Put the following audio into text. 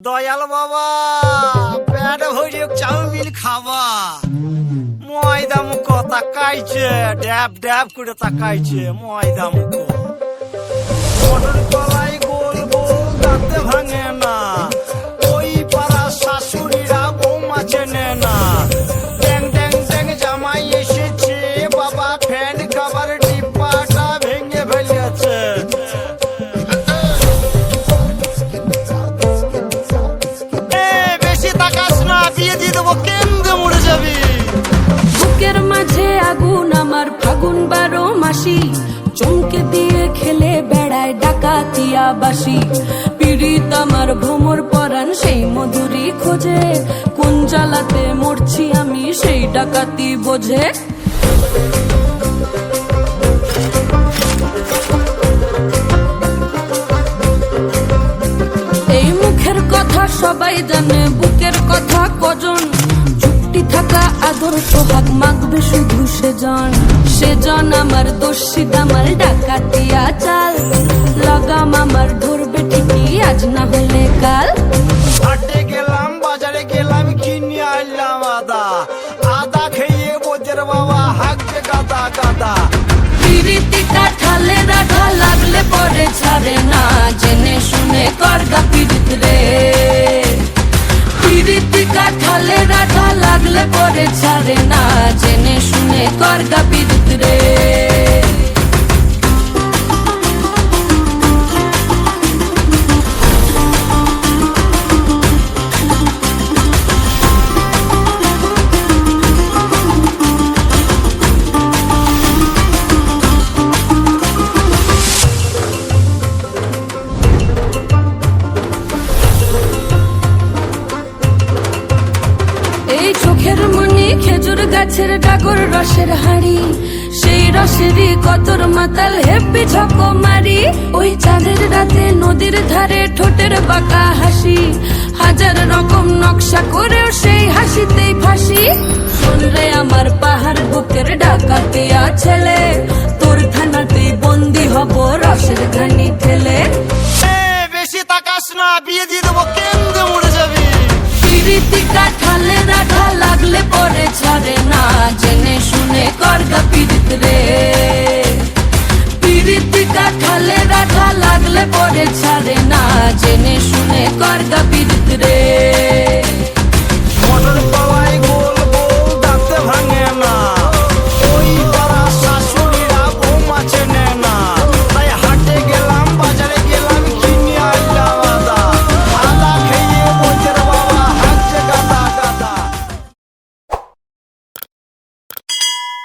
দয়াল বাবা প্যাড ভরে চাউমিন খাবা। ময়দা মুখ তাকাইছে ড্যাব ড্যাব করে তাকাইছে ময়দা মুখ ডাকাতি এই মুখের কথা সবাই জানে, বুকের কথা কজন? চুপটি থাকা আদর সোহাগ মাগবে শুধু সেজন। সেজন আমার দোষী, দামাল ডাকাতিয়া হাঁকছে গাদা গাদা রাখা লাগলে পরে ছাড়ে না, জেনে শুনে করগা পিরিত রে। পিরিতি কাঠালে রাখা লাগলে পরে ছাড়ে না, জেনে শুনে করগা পিরিত রে। চোখের মনি খেজুর গাছের ডাগর রসের হাড়ি। সেই রসেরই কতর মাতাল হেপি ঝকো মারি। ওই চাঁদের রাতে নদীর ধারে ঠোঁটের বাঁকা হাসি। হাজার রকম নকশা করেও সেই হাসিতেই ফাঁসি। শুনলে আমার পাহাড় বুকের ডাকাতে ছেলে, তোর থানাতেই বন্দি হব রসের ঘানি ঠেলে। বেশি তাকাস না, বিয়ে পিরিতি কাঠালে রাখা লাগলে পরে ছাড়ে না। জেনে শুনে করগা পীড়িত রে। পিরিতি কাঠালে রাখা লাগলে পরে ছাড়ে না। জেনে শুনে করগা পিরিত